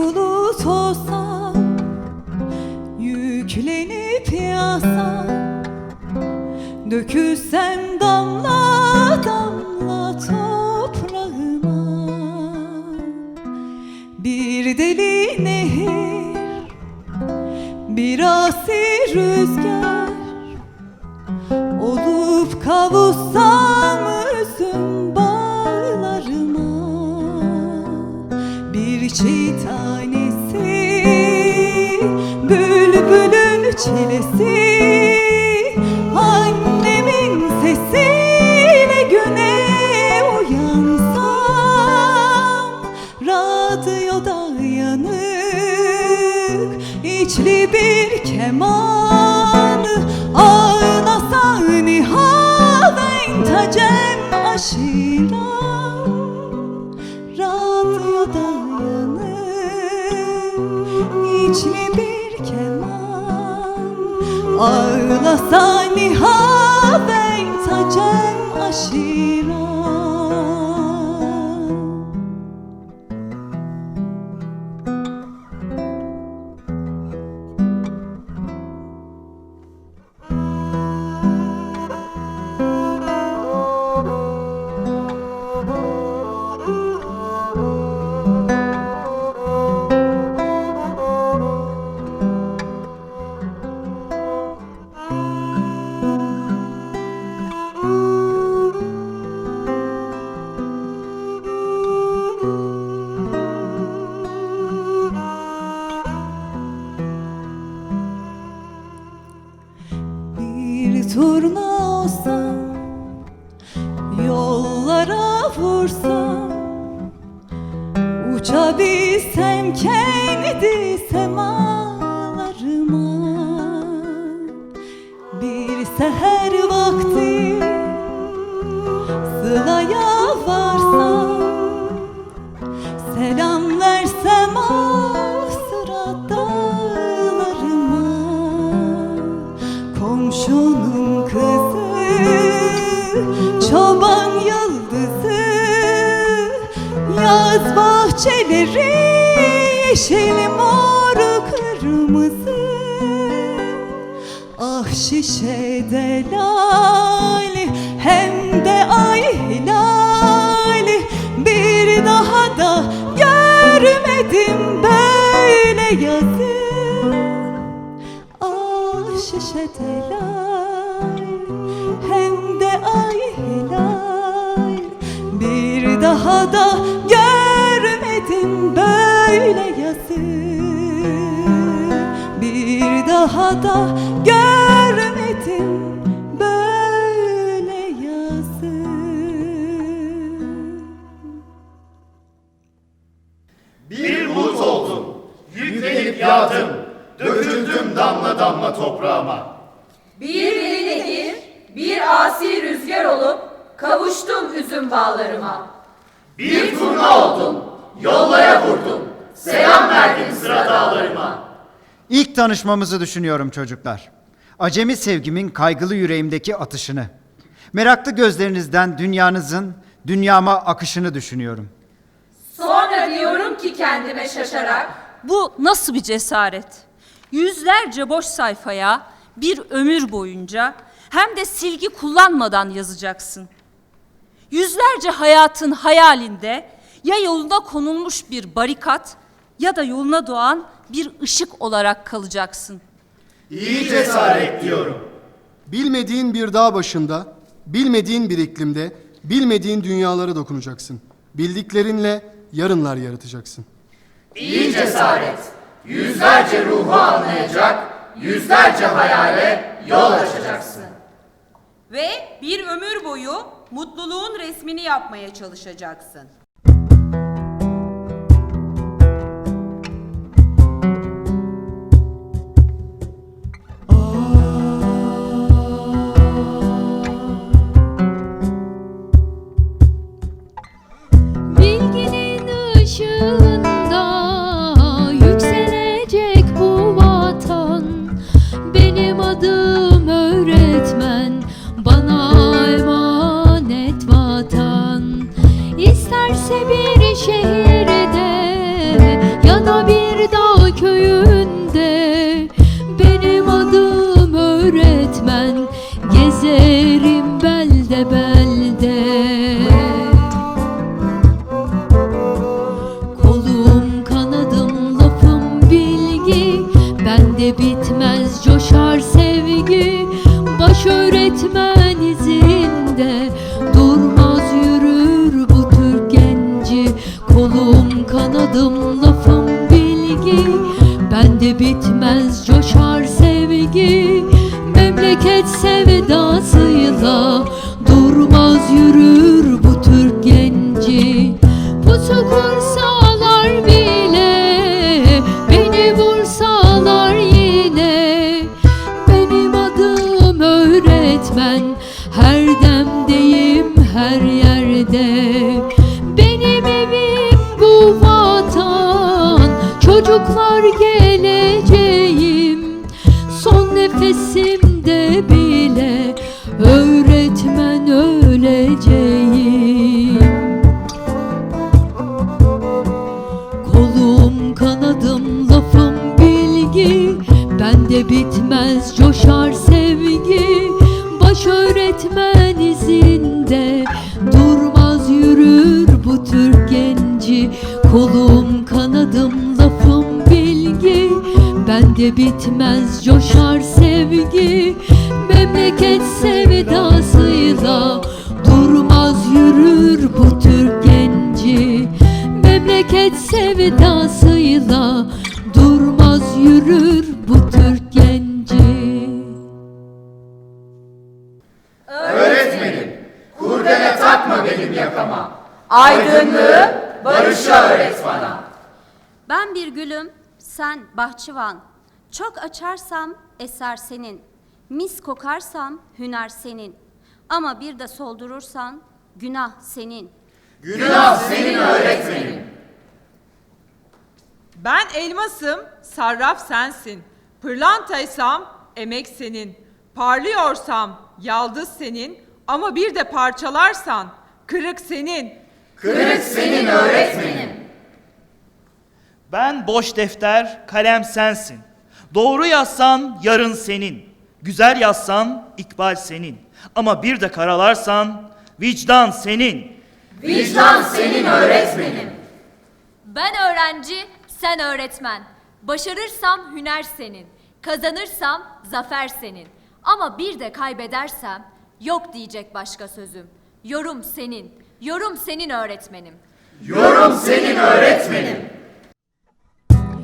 bulut olsam Yüklenip yasam Dökülsem damla çilesi Annemin sesiyle güne uyansam Radyoda yanık içli bir kemanı Ağlasa nihaven tacem aşiram Ağlasa nihaven tacem aşiram Sılaya varsam Selam versem o sırada dağlarıma. Komşunun kızı Çoban yıldızı Yaz bahçeleri Yeşil mor kırmızı. Ah şişede lali da görmedim böyle yazı. Ah şişede lal Hem de ay hilal Bir daha da görmedim böyle yazı. Bir daha da görmedim yağdım, döküldüm damla damla toprağıma. Bir deli nehir, bir asi rüzgar olup kavuştum üzüm bağlarıma. Bir turna oldum, yollaya vurdum, selam verdim sıra dağlarıma. İlk tanışmamızı düşünüyorum çocuklar. Acemi sevgimin kaygılı yüreğimdeki atışını. Meraklı gözlerinizden dünyanızın dünyama akışını düşünüyorum. Sonra diyorum ki kendime şaşarak, Bu nasıl bir cesaret? Yüzlerce boş sayfaya bir ömür boyunca hem de silgi kullanmadan yazacaksın. Yüzlerce hayatın hayalinde ya yoluna konulmuş bir barikat ya da yoluna doğan bir ışık olarak kalacaksın. İyi cesaret diyorum. Bilmediğin bir dağ başında, bilmediğin bir iklimde, bilmediğin dünyalara dokunacaksın. Bildiklerinle yarınlar yaratacaksın. İyi cesaret. Yüzlerce ruhu anlayacak, yüzlerce hayale yol açacaksın. Ve bir ömür boyu mutluluğun resmini yapmaya çalışacaksın. Kanadım lafım bilgi. Bende bitmez coşar sevgi. Memleket sevdasıyla Durmaz yürür bu Türk genci. Pusu Çocuklar geleceğim. Son nefesimde bile Öğretmen öleceğim. Kolum kanadım lafım bilgi. Bende bitmez coşar sevgi. Baş öğretmen izinde Durmaz yürür bu Türk genci. Kolum kanadım Bende bitmez coşar sevgi Memleket sevdasıyla Durmaz yürür bu Türk genci Memleket sevdasıyla Durmaz yürür bu Türk genci Öğretmenim, kurdele takma benim yakama. Aydınlığı barışı öğret bana. Ben bir gülüm, sen bahçıvan. Çok açarsam eser senin. Mis kokarsam hüner senin. Ama bir de soldurursan günah senin. Günah senin öğretmenim. Ben elmasım, sarraf sensin. Pırlantaysam emek senin. Parlıyorsam yaldız senin ama bir de parçalarsan kırık senin. Kırık senin öğretmenim. Ben boş defter, kalem sensin. Doğru yazsan yarın senin. Güzel yazsan ikbal senin. Ama bir de karalarsan vicdan senin. Vicdan senin öğretmenim. Ben öğrenci, sen öğretmen. Başarırsam hüner senin. Kazanırsam zafer senin. Ama bir de kaybedersem yok diyecek başka sözüm. Yorum senin. Yorum senin öğretmenim. Yorum senin öğretmenim.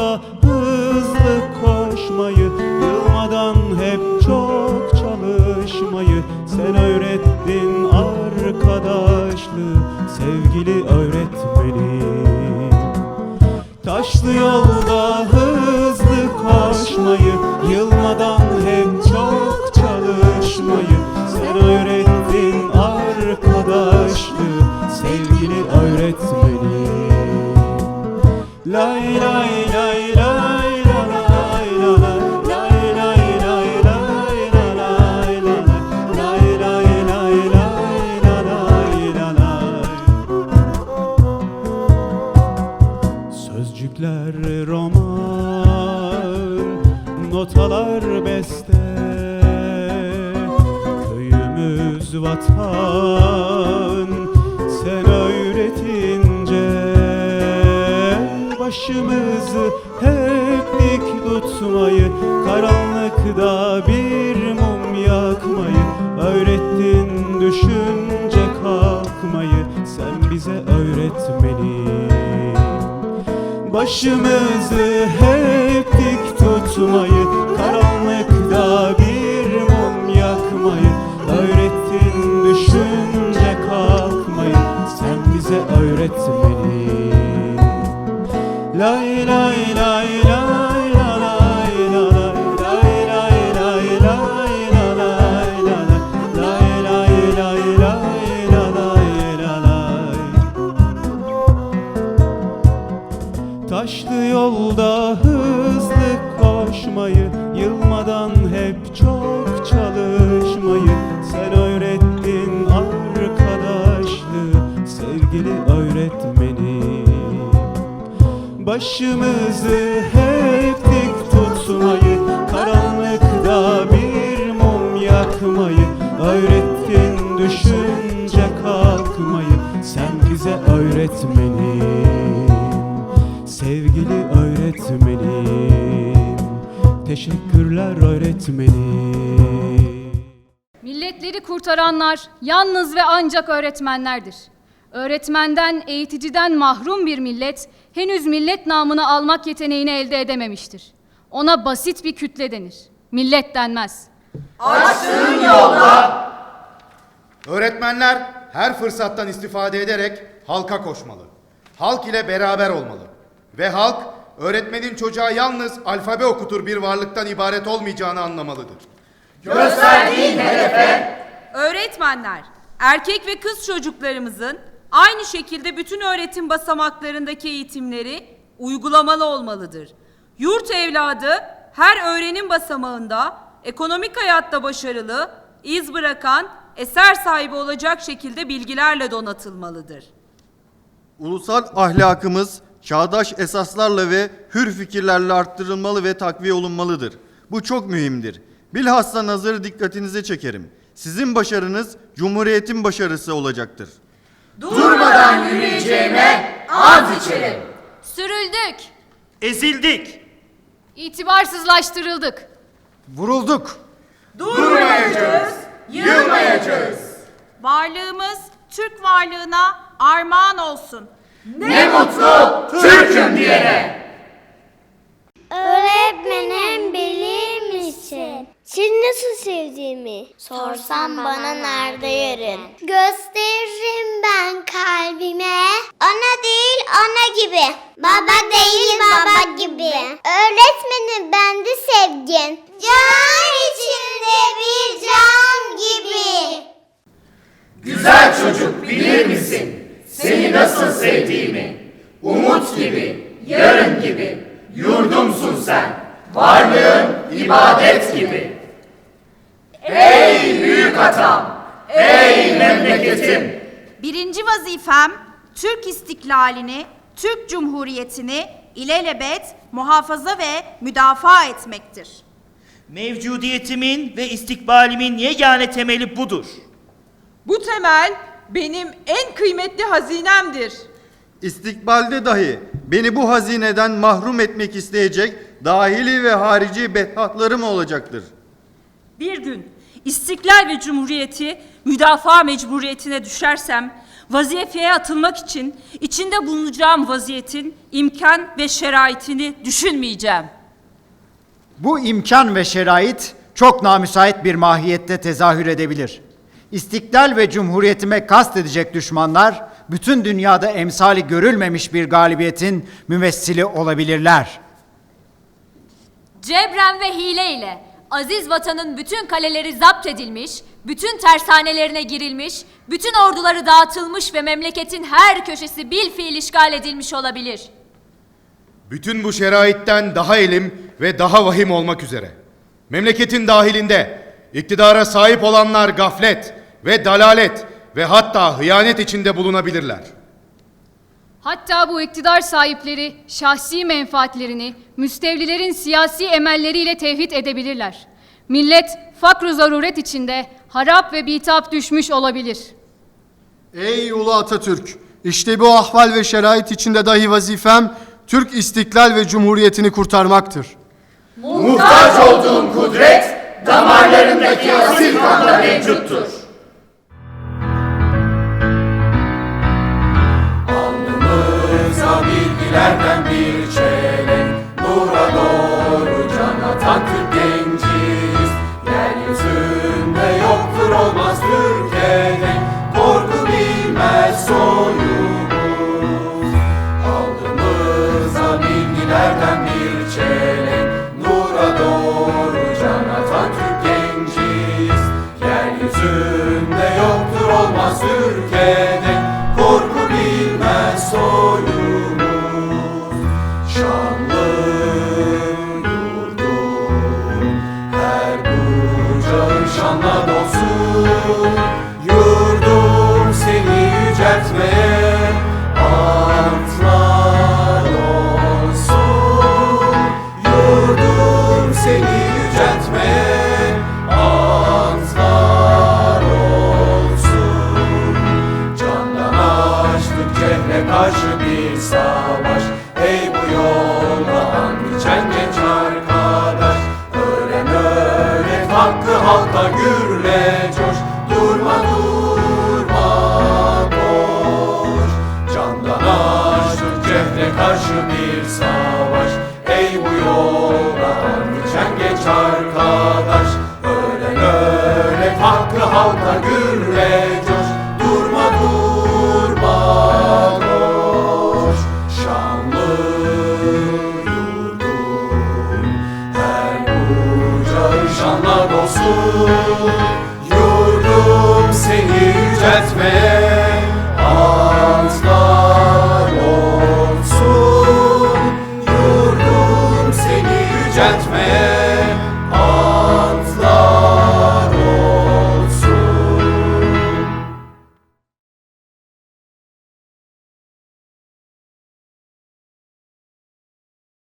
yolda hızlı koşmayı, yılmadan hep çok çalışmayı. Sen öğrettin arkadaşlığı, sevgili öğretmenim. Taşlı yolda hızlı koşmayı Yılmadan hep çok çalışmayı. Sen öğrettin arkadaşlığı Sevgili öğretmenim. Lay lay Başımızı hep dik tutmayı yolda hızlı koşmayı Yılmadan hep çok çalışmayı. Sen öğrettin arkadaşlığı Sevgili öğretmenim. Başımızı hep öğretmenim Teşekkürler öğretmenim Milletleri kurtaranlar yalnız ve ancak öğretmenlerdir. Öğretmenden, eğiticiden mahrum bir millet henüz millet namını almak yeteneğini elde edememiştir. Ona basit bir kütle denir. Millet denmez. Öğretmenler her fırsattan istifade ederek halka koşmalı. Halk ile beraber olmalı. Ve halk öğretmenin çocuğa yalnız alfabe okutur bir varlıktan ibaret olmayacağını anlamalıdır. Gösterdiğin hedefe Öğretmenler, erkek ve kız çocuklarımızın aynı şekilde bütün öğretim basamaklarındaki eğitimleri uygulamalı olmalıdır. Yurt evladı her öğrenim basamağında ekonomik hayatta başarılı, iz bırakan, eser sahibi olacak şekilde bilgilerle donatılmalıdır. Ulusal ahlakımız çağdaş esaslarla ve hür fikirlerle arttırılmalı ve takviye olunmalıdır. Bu çok mühimdir. Bilhassa nazarı dikkatinize çekerim. Sizin başarınız Cumhuriyet'in başarısı olacaktır. durmadan yürüyeceğime ant içerim. Sürüldük. Ezildik. İtibarsızlaştırıldık. Vurulduk. Durmayacağız, yılmayacağız. Varlığımız Türk varlığına armağan olsun. Ne mutlu Türk'üm diyene. Öğretmenim bilir misin? Seni nasıl sevdiğimi? Sorsan bana nerede yerin? Gösteririm ben kalbime. Ana değil ana gibi. Baba değil baba gibi. Öğretmenim ben de sevgin. Can içinde bir can gibi. Güzel çocuk bilir misin? Seni nasıl sevdiğimi. Umut gibi, yarın gibi, yurdumsun sen. Varlığın ibadet gibi. Ey büyük atam, ey memleketim. Birinci vazifem Türk istiklalini, Türk Cumhuriyeti'ni ilelebet muhafaza ve müdafaa etmektir. Mevcudiyetimin ve istikbalimin yegane temeli budur. Bu temel benim en kıymetli hazinemdir. İstikbalde dahi beni bu hazineden mahrum etmek isteyecek dahili ve harici bedhatlarım olacaktır. Bir gün istiklal ve cumhuriyeti müdafaa mecburiyetine düşersem vazifeye atılmak için içinde bulunacağım vaziyetin imkan ve şeraitini düşünmeyeceğim. Bu imkan ve şerait çok namüsait bir mahiyette tezahür edebilir. İstiklal ve cumhuriyetime kast edecek düşmanlar bütün dünyada emsali görülmemiş bir galibiyetin mümessili olabilirler. Cebren ve hileyle aziz vatanın bütün kaleleri zapt edilmiş, bütün tersanelerine girilmiş, bütün orduları dağıtılmış ve memleketin her köşesi bil fiil işgal edilmiş olabilir. Bütün bu şeraitten daha elim ve daha vahim olmak üzere. Memleketin dahilinde iktidara sahip olanlar gaflet ve dalalet ve hatta hıyanet içinde bulunabilirler. Hatta bu iktidar sahipleri şahsi menfaatlerini müstevlilerin siyasi emelleriyle tevhid edebilirler. Millet fakr zaruret içinde harap ve bitap düşmüş olabilir. Ey Ulu Atatürk! İşte bu ahval ve şerait içinde dahi vazifem Türk istiklal ve cumhuriyetini kurtarmaktır. Muhtaç olduğum kudret Yeryüzünde yoktur olmaz Türkiye'de karşı bir savaş. Hey bu yolda an geçen genç arkadaş? Öğren öğret hakkı halka gürle coş. Durma durma koş. Candan aşık cehre karşı bir savaş. Ey bu yolda an geçen genç arkadaş? Öğren öğret hakkı halka gürle